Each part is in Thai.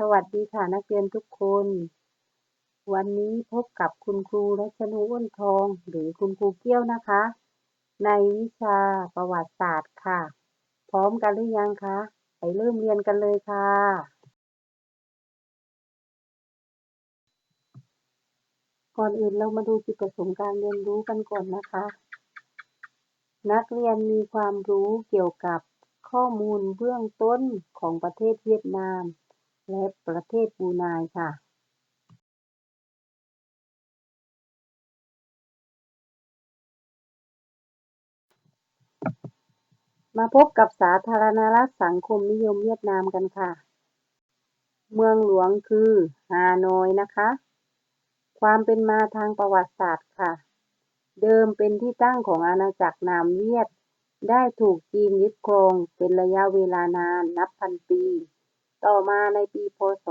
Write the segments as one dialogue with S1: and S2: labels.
S1: สวัสดีค่ะนักเรียนทุกคน วันนี้พบกับคุณครูรัชนุอ้นทอง หรือคุณครูเกี้ยวนะคะ ในวิชาประวัติศาสตร์ค่ะ พร้อมกันหรือยังคะไปเริ่มเรียนกันเลยค่ะ ก่อนอื่นเรามาดูจุดประสงค์การเรียนรู้กันก่อนนะคะ นักเรียนมีความรู้เกี่ยวกับข้อมูลเบื้องต้นของประเทศเวียดนาม และประเทศบรูไนค่ะมาพบกับสาธารณรัฐสังคมนิยมเวียดนามกันค่ะ เมืองหลวงคือฮานอยนะคะ ความเป็นมาทางประวัติศาสตร์ค่ะ เดิมเป็นที่ตั้งของอาณาจักรนามเวียด ได้ถูกจีนยึดครองเป็นระยะเวลานานนับพันปี ต่อมาในปีพศ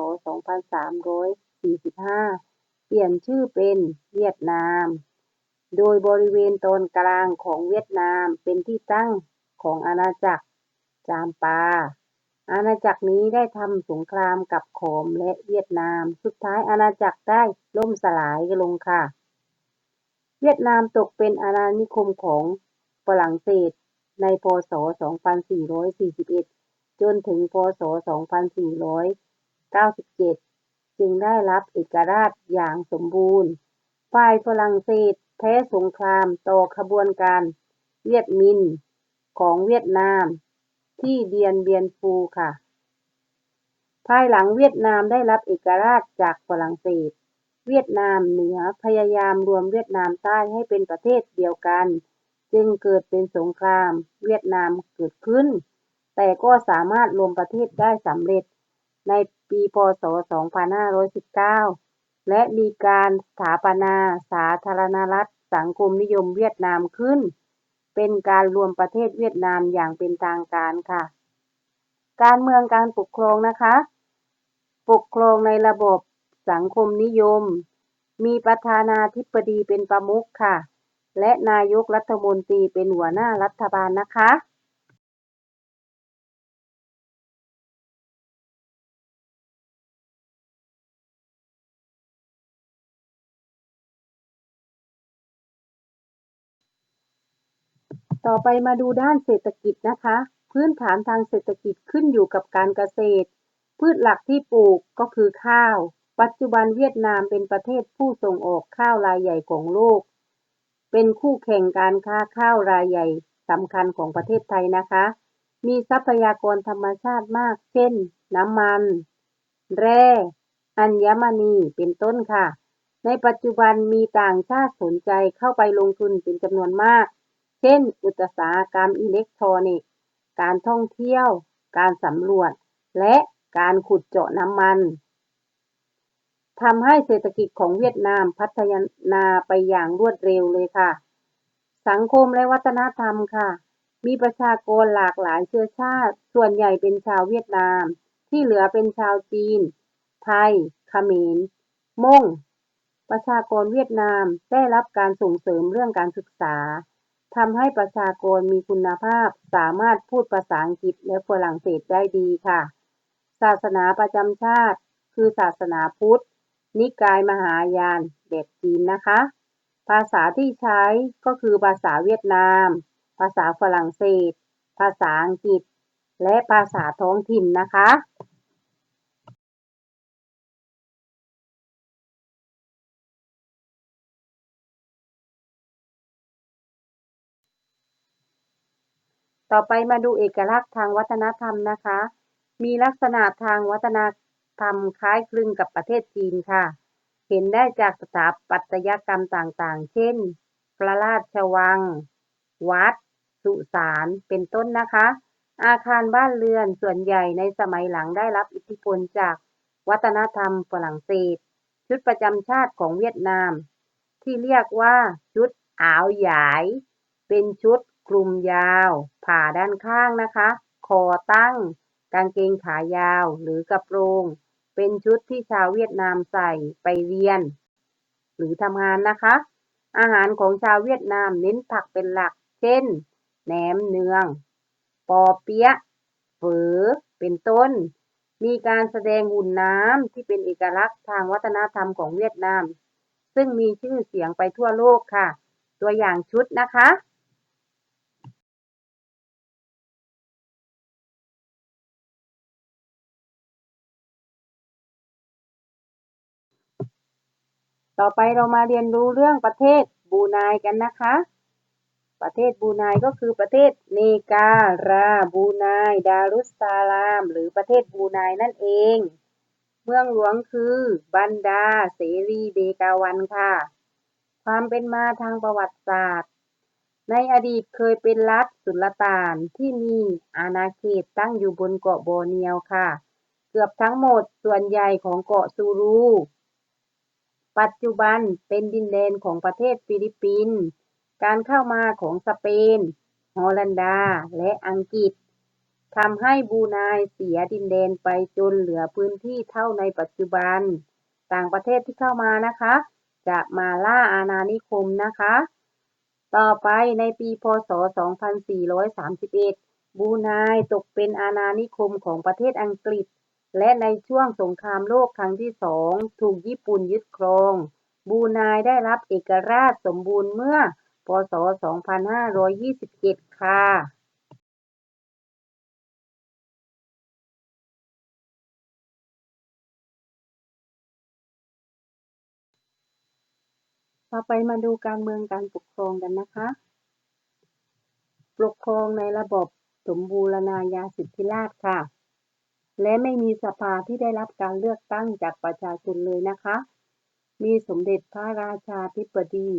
S1: 2345 เปลี่ยนชื่อเป็นเวียดนาม โดยบริเวณตอนกลางของเวียดนามเป็นที่ตั้งของอาณาจักรจามปา อาณาจักรนี้ได้ทำสงครามกับขอมและเวียดนาม สุดท้ายอาณาจักรได้ล่มสลายลงค่ะ เวียดนามตกเป็นอาณานิคมของฝรั่งเศสในพศ 2441 จนถึงพศ 2497 จึงได้รับเอกราชอย่างสมบูรณ์ ฝ่ายฝรั่งเศสแพ้สงครามต่อขบวนการเวียดมินของเวียดนามที่เดียนเบียนฟูค่ะ ภายหลังเวียดนามได้รับเอกราชจากฝรั่งเศส เวียดนามเหนือพยายามรวมเวียดนามใต้ให้เป็นประเทศเดียวกัน จึงเกิดเป็นสงครามเวียดนามเกิดขึ้น แต่ก็สามารถรวมประเทศได้สำเร็จในปีพศ 2519 และมีการสถาปนาสาธารณรัฐสังคมนิยมเวียดนามขึ้น เป็นการรวมประเทศเวียดนามอย่างเป็นทางการค่ะ การเมืองการปกครองนะคะ ปกครองในระบบสังคมนิยม มีประธานาธิบดีเป็นประมุขค่ะ และนายกรัฐมนตรีเป็นหัวหน้ารัฐบาลนะคะ ต่อไปมาดูด้านเศรษฐกิจนะคะ พื้นฐานทางเศรษฐกิจขึ้นอยู่กับการเกษตร พืชหลักที่ปลูกก็คือข้าว ปัจจุบันเวียดนามเป็นประเทศผู้ส่งออกข้าวรายใหญ่ของโลก เป็นคู่แข่งการค้าข้าวรายใหญ่สำคัญของประเทศไทยนะคะ มีทรัพยากรธรรมชาติมาก เช่น น้ำมัน แร่ อัญมณีเป็นต้นค่ะ ในปัจจุบันมีต่างชาติสนใจเข้าไปลงทุนเป็นจำนวนมาก เช่น อุตสาหกรรมอิเล็กทรอนิกส์ การท่องเที่ยว การสำรวจ และการขุดเจาะน้ำมัน ทำให้เศรษฐกิจของเวียดนามพัฒนาไปอย่างรวดเร็วเลยค่ะ สังคมและวัฒนธรรมค่ะ มีประชากรหลากหลายเชื้อชาติ ส่วนใหญ่เป็นชาวเวียดนาม ที่เหลือเป็นชาวจีน ไทยเขมรม่งประชากรเวียดนามได้รับการส่งเสริมเรื่องการศึกษา ทำให้ประชากรมีคุณภาพสามารถพูดภาษาอังกฤษและฝรั่งเศสได้ดีค่ะ ศาสนาประจำชาติ คือศาสนาพุทธ นิกายมหายานแบบจีนนะคะ ภาษาที่ใช้ก็คือภาษาเวียดนาม ภาษาฝรั่งเศส ภาษาอังกฤษ และภาษาท้องถิ่นนะคะ ต่อไปมาดูเอกลักษณ์ทางวัฒนธรรมนะคะ มีลักษณะทางวัฒนธรรมคล้ายคลึงกับประเทศจีนค่ะ เห็นได้จากสถาปัตยกรรมต่างๆ เช่น พระราชวัง วัด สุสาน เป็นต้นนะคะ อาคารบ้านเรือนส่วนใหญ่ในสมัยหลังได้รับอิทธิพลจากวัฒนธรรมฝรั่งเศส ชุดประจำชาติของเวียดนาม ที่เรียกว่าชุดอาวหยาย เป็นชุด คลุมยาว ผ่าด้านข้างนะคะ คอตั้ง กางเกงขายาวหรือกระโปรง เป็นชุดที่ชาวเวียดนามใส่ไปเรียน หรือทำงานนะคะ อาหารของชาวเวียดนามเน้นผักเป็นหลัก เช่น แหนมเนือง ปอเปี๊ยะเฝอเป็นต้น มีการแสดงหุ่นน้ำที่เป็นเอกลักษณ์ทางวัฒนธรรมของเวียดนาม ซึ่งมีชื่อเสียงไปทั่วโลกค่ะ ตัวอย่างชุดนะคะ ต่อไปเรามาเรียนรู้เรื่องประเทศบรูไนกันนะคะ ประเทศบรูไนก็คือประเทศเนการาบรูไนดารุสซาลาม หรือประเทศบรูไนนั่นเอง เมืองหลวงคือบันดาเสรีเบกาวันค่ะ ความเป็นมาทางประวัติศาสตร์ ในอดีตเคยเป็นรัฐสุลต่านที่มีอาณาเขตตั้งอยู่บนเกาะโบเนียวค่ะ เกือบทั้งหมดส่วนใหญ่ของเกาะซูรู ปัจจุบันเป็นดินแดนของประเทศฟิลิปปินส์ การเข้ามาของสเปน ฮอลันดา และอังกฤษทำให้บรูไนเสียดินแดนไปจนเหลือพื้นที่เท่าในปัจจุบัน ต่างประเทศที่เข้ามานะคะ จะมาล่าอาณานิคมนะคะ ต่อไปในปีพศ 2431บรูไนตกเป็นอาณานิคมของประเทศอังกฤษ และในช่วงสงครามโลกครั้งที่สองถูกญี่ปุ่นยึดครองบรูไนได้รับเอกราชสมบูรณ์เมื่อ พศ 2527 ค่ะต่อไปมาดูการเมืองการปกครองกันนะคะ ปกครองในระบบสมบูรณาญาสิทธิราชย์ค่ะ และไม่มีสภาที่ได้รับการเลือกตั้งจากประชาชนเลยนะคะ มีสมเด็จพระราชาธิบดี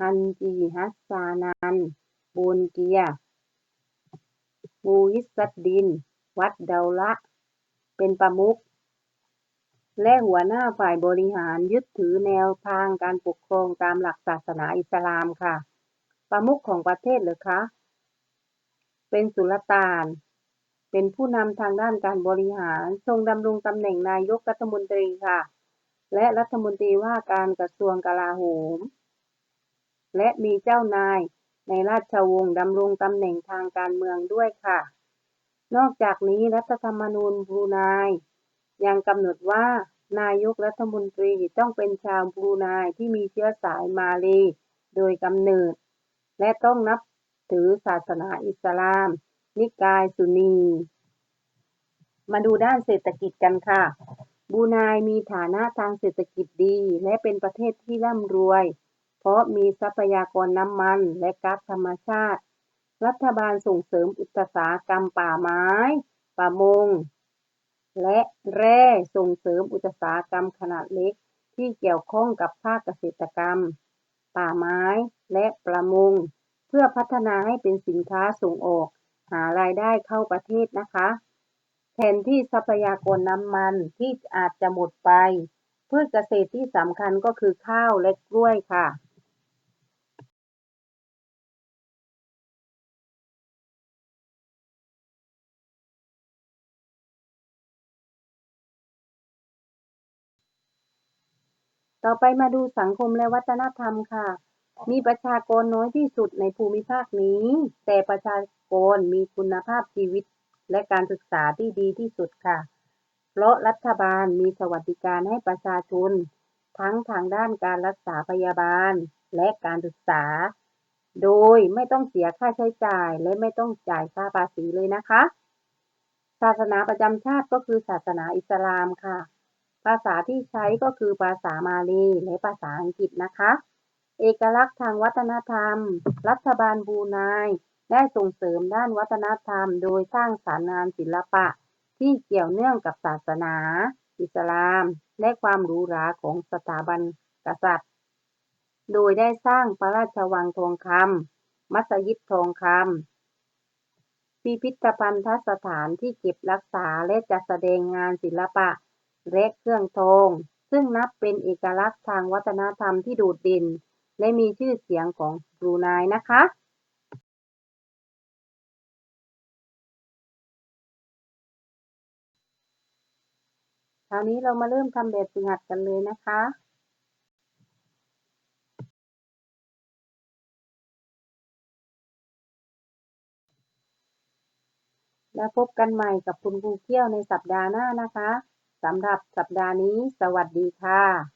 S1: ฮันจีฮัสซานันบูนเกียมูอิสัดดิน วัดเดาละ เป็นประมุข และหัวหน้าฝ่ายบริหารยึดถือแนวทางการปกครองตามหลักศาสนาอิสลามค่ะ ประมุขของประเทศเหรอคะ เป็นสุลต่าน เป็นผู้นำทางด้านการบริหาร ทรงดำรงตำแหน่งนายกรัฐมนตรีค่ะ และรัฐมนตรีว่าการกระทรวงกลาโหม และมีเจ้านายในราชวงศ์ดำรงตำแหน่งทางการเมืองด้วยค่ะ นอกจากนี้รัฐธรรมนูญบรูไนยังกำหนดว่านายกรัฐมนตรีต้องเป็นชาวบรูไนที่มีเชื้อสายมาลีโดยกำเนิด และต้องนับถือศาสนาอิสลาม นิกายซุนี มาดูด้านเศรษฐกิจกันค่ะบรูไนมีฐานะทางเศรษฐกิจดี และเป็นประเทศที่ร่ำรวย เพราะมีทรัพยากรน้ำมันและก๊าซธรรมชาติ รัฐบาลส่งเสริมอุตสาหกรรมป่าไม้ประมง และแร่ส่งเสริมอุตสาหกรรมขนาดเล็กที่เกี่ยวข้องกับภาคเกษตรกรรม ป่าไม้ และประมง เพื่อพัฒนาให้เป็นสินค้าส่งออก หารายได้เข้าประเทศนะคะ แทนที่ทรัพยากรน้ำมันที่อาจจะหมดไป พืชเกษตรที่สำคัญก็คือข้าวและกล้วยค่ะต่อไปมาดูสังคมและวัฒนธรรมค่ะ มีประชากรน้อยที่สุดในภูมิภาคนี้ แต่ประชากรมีคุณภาพชีวิตและการศึกษาที่ดีที่สุดค่ะ เพราะรัฐบาลมีสวัสดิการให้ประชาชน ทั้งทางด้านการรักษาพยาบาลและการศึกษา โดยไม่ต้องเสียค่าใช้จ่ายและไม่ต้องจ่ายค่าภาษีเลยนะคะ ศาสนาประจำชาติก็คือศาสนาอิสลามค่ะ ภาษาที่ใช้ก็คือภาษามาลีและภาษาอังกฤษนะคะ เอกลักษณ์ทางวัฒนธรรม รัฐบาลบรูไนได้ส่งเสริมด้านวัฒนธรรม โดยสร้างสรรค์งานศิลปะที่เกี่ยวเนื่องกับศาสนา อิสลาม และความหรูหราของสถาบันกษัตริย์ โดยได้สร้างพระราชวังทองคำมัสยิดทองคำพิพิธภัณฑสถานที่เก็บรักษาและจัดแสดงงานศิลปะและเครื่องทอง ซึ่งนับเป็นเอกลักษณ์ทางวัฒนธรรมที่โดดเด่น และมีชื่อเสียงของบรูไนนะคะคราวนี้เรามาเริ่มทำแบบฝึกหัดกันเลยนะคะแล้วพบกันใหม่กับคุณครูเกี้ยวในสัปดาห์หน้านะคะ สำหรับสัปดาห์นี้ สวัสดีค่ะ